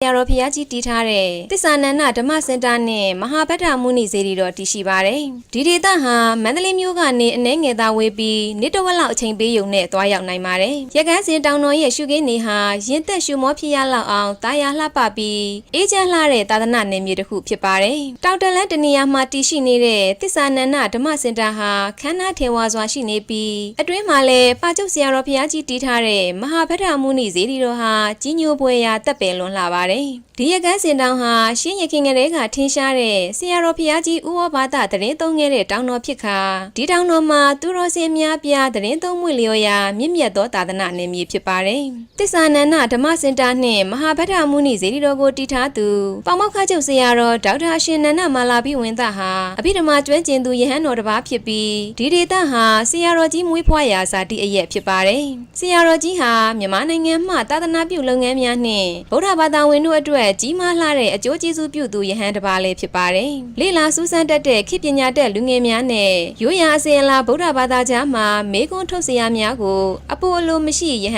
ဆရာတော်ဖျားကြီးတည်ထားတဲ့တစ္ဆာနန္ဒဓမ္မစင်တာနဲ့မဟာဗတ္တမုနိစေတီတော်တည်ရှိပါတယ်။ဒီဒေသဟာမန္တလေးမြို့ကနေအနှဲငယ်သားဝေးပြီးနှစ်တဝက်လောက်အချိန်ပေးရုံနဲ့တွားရောက်နိုင်ပါတယ်။ရကန်းစင်တောင်တော်ရဲ့ရှုခင်းနေဟာရင်သက်ရှုမောဖြစ်ရလောက်အောင်တာယာလှပပြီးအေးချမ်းလှတဲ့သာသနာနယ်မြေတစ်ခုဖြစ်ပါတယ်။တောင်တလန်းတနေရာမှာတည်ရှိနေတဲ့တစ္ဆာနန္ဒဓမ္မစင်တာဟာခမ်းနားထေဝါစွာရှိနေပြီးအတွင်းမှာလည်းပါကျုပ်ဆရာတော်ဖျားကြီးတည်ထားတဲ့မဟာဗတ္တမုနိစေတီတော်ဟာကြီးညိုပွဲရာတက်ပယ်လွန်လာပါတယ်။ဒီရကန်းစင်တောင်ဟာရှင်းရခင်ကလေးကထင်းရှားတဲ့ဆရာတော်ဖျားကြီးဥဝဘာဒတရင်သုံးခဲ့တဲ့တောင်တော်ဖြစ်ခါဒီတောင်တော်မှာသူတော်စင်များပြားတရင်သုံးမွေလျော်ရာမြင့်မြတ်သောသာသနာနယ်မြေဖြစ်ပါတယ်။တစ္ဆာနန္ဒဓမ္မစင်တာနှင့်မဟာဗတ္တမုနိစေတီတော်ကိုတည်ထားသူပေါမောက္ခချုပ်ဆရာတော်ဒေါက်တာရှင်နန္ဒမာလာဘိဝင်းသားဟာအဘိဓမ္မာကျွမ်းကျင်သူယဟန်တော်တစ်ပါးဖြစ်ပြီးဒီဒေသဟာဆရာတော်ကြီးမွေးဖွားရာဇာတိအရက်ဖြစ်ပါတယ်။ဆရာတော်ကြီးဟာမြန်မာနိုင်ငံမှသာသနာပြုလုပ်ငန်းများနှင့်ဗုဒ္ဓဘာသာဝင်တို့အတွက်ကြီးမားလှတဲ့အကျိုးကျေးဇူးပြုသူယဟန်တစ်ပါးလည်းဖြစ်ပါတယ်။လေလာစူးစမ်းတတ်တဲ့ခေတ်ပညာတတ်လူငယ်များနဲ့ရိုးရာအစဉ်အလာဗုဒ္ဓဘာသာကြားမှာမေကွန်းထုတ်စရာများကိုအပိုအလိုမရှိယဟန်